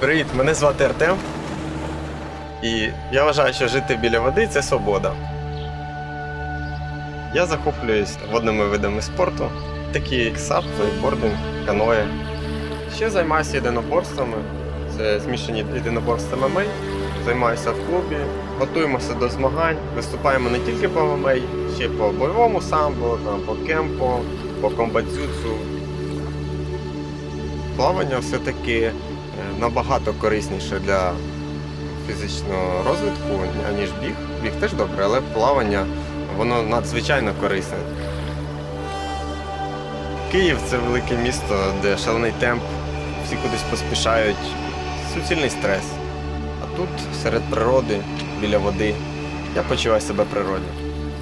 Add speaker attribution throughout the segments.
Speaker 1: Привіт, мене звати Артем. І я вважаю, що жити біля води це свобода. Я захоплююсь водними видами спорту, такі як сап, вейкбординг, каное. Ще займаюся єдиноборствами. Це змішані єдиноборства ММА. Займаюся в клубі, готуємося до змагань, виступаємо не тільки по ММА, ще й по бойовому самбо, по кемпо, по комбатзюцу. Плавання все-таки набагато корисніше для фізичного розвитку, аніж біг. Біг теж добре, але плавання воно надзвичайно корисне. Київ це велике місто, де шалений темп, всі кудись поспішають, суцільний стрес. А тут, серед природи, біля води, я почуваю себе природно.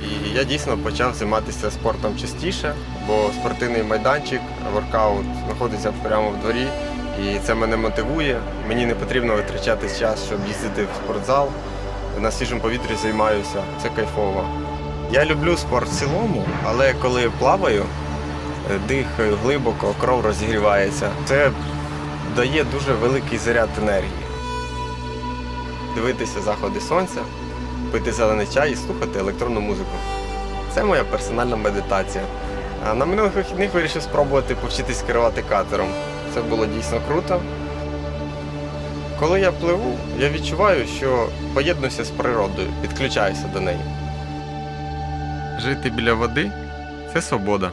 Speaker 1: І я дійсно почав займатися спортом частіше, бо спортивний майданчик, воркаут знаходиться прямо в дворі, і це мене мотивує. Мені не потрібно витрачати час, щоб їздити в спортзал. На свіжому повітрі займаюся, це кайфово. Я люблю спорт в цілому, але коли плаваю, дихаю глибоко, кров розігрівається. Це дає дуже великий заряд енергії. Дивитися заходи сонця, пити зелений чай і слухати електронну музику. Це моя персональна медитація. А на минулих вихідних вирішив спробувати повчитись керувати катером. Це було дійсно круто. Коли я пливу, я відчуваю, що поєднуюся з природою, підключаюся до неї. Жити біля води це свобода.